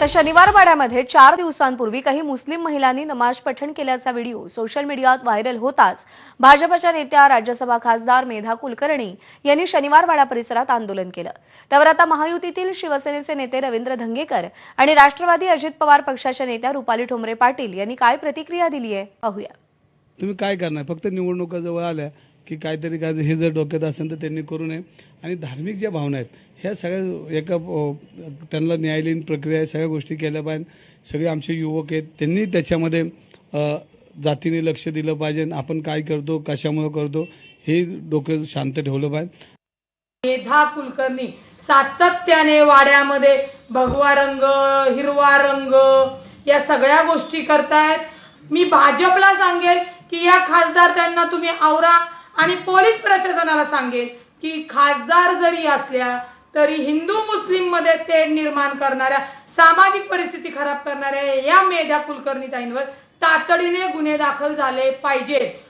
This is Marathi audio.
तर शनिवार वाड्यामध्ये चार दिवसांपूर्वी काही मुस्लिम महिलांनी नमाज पठण केल्याचा व्हिडिओ सोशल मीडियात व्हायरल होताच. भाजपच्या नेत्या राज्यसभा खासदार मेधा कुलकर्णी यांनी शनिवार वाडा परिसरात आंदोलन केलं. त्यावर आता महायुतीतील शिवसेनेचे नेते रवींद्र धंगेकर आणि राष्ट्रवादी अजित पवार पक्षाच्या नेत्या रुपाली ठोंबरे पाटील यांनी काय प्रतिक्रिया दिली आहे पाहूया. तुम्ही काय करणार? फक्त निवडणुका जवळ आल्या. की काहीतरी काय हे जर डोक्यात असेल तर त्यांनी करू नये. आणि धार्मिक ज्या भावना आहेत ह्या सगळ्या एका त्यांना न्यायालयीन प्रक्रिया आहे, सगळ्या गोष्टी केल्या पाहिजे. सगळे आमचे युवक आहेत त्यांनी त्याच्यामध्ये जातीने लक्ष दिलं पाहिजे. आपण काय करतो कशामुळे करतो हे डोकं शांत ठेवलं पाहिजे. मेधा कुलकर्णी सातत्याने वाड्यामध्ये भगवा रंग हिरवा रंग या सगळ्या गोष्टी करतायत. मी भाजपला सांगेल की या खासदार त्यांना तुम्ही आवरा. आणि पोलीस प्रशासनाला सांगेल की खासदार जरी असल्या तरी हिंदू मुस्लिममध्ये तेढ निर्माण करणाऱ्या सामाजिक परिस्थिती खराब करणाऱ्या या मेधा कुलकर्णी ताईंवर तातडीने गुन्हे दाखल झाले पाहिजेत.